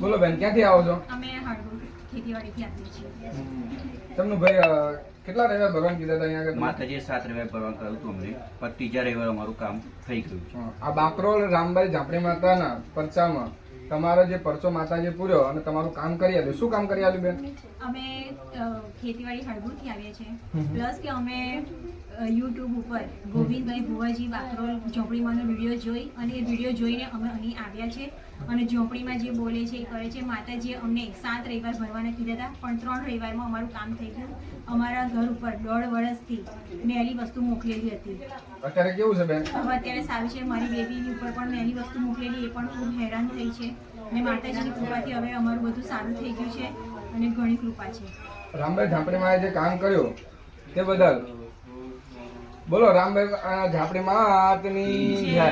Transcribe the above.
બોલો બેન ક્યાંથી આવો છો? અમે ખેતીવાડીથી આવીએ છીએ. તમને ભાઈ કેટલા રવિવાર ભગવાન કીધા હતા અહીંયા માત્ર જે સાત રવિવાર ભરવાનું કહ્યું હતું અમને પણ ત્રીજા રવિવાર અમારું કામ થઈ ગયું છે. આ બાકરોલ રામભાઈ ઝાપડી માતાના પરચામાં તમારો જે પરચો માતાજી પૂર્યો અને તમારું કામ કરી આપ્યું. શું કામ કરી આપ્યું બેન? અમે ખેતીવાડી હળવુરથી આવીએ છીએ. પ્લસ કે અમે યુટ્યુબ ઉપર ગોવિંદભાઈ ભુવાજી બાકરોલ ઝોપડીમાંનો વીડિયો જોઈ અને એ વીડિયો જોઈને અમે અહીં આવ્યા છે. અને ઝોપડીમાં જે બોલે છે એ કરે છે માતાજીએ અમને સાત રવિવાર ભરવાના કીધા હતા પણ ત્રણ રવિવારમાં અમારું કામ થઈ ગયું. અમારા ઘર ઉપર દોઢ વર્ષથી મેલી વસ્તુ મોકલેલી હતી. અત્યારે કેવું છે બેન? હવે અત્યારે સારું છે. મારી બેબીની ઉપર પણ મેલી વસ્તુ મોકલેલી એ પણ ખૂબ હેરાન થઈ છે. અને માતાજીની કૃપાથી હવે અમારું બધું સારું થઈ ગયું છે અને ઘણી કૃપા છે. રામભાઈ ઝાંપડીમાં જે કામ કર્યું તે બદલ બોલો રામભાઈ ઝાપડી માતની જય.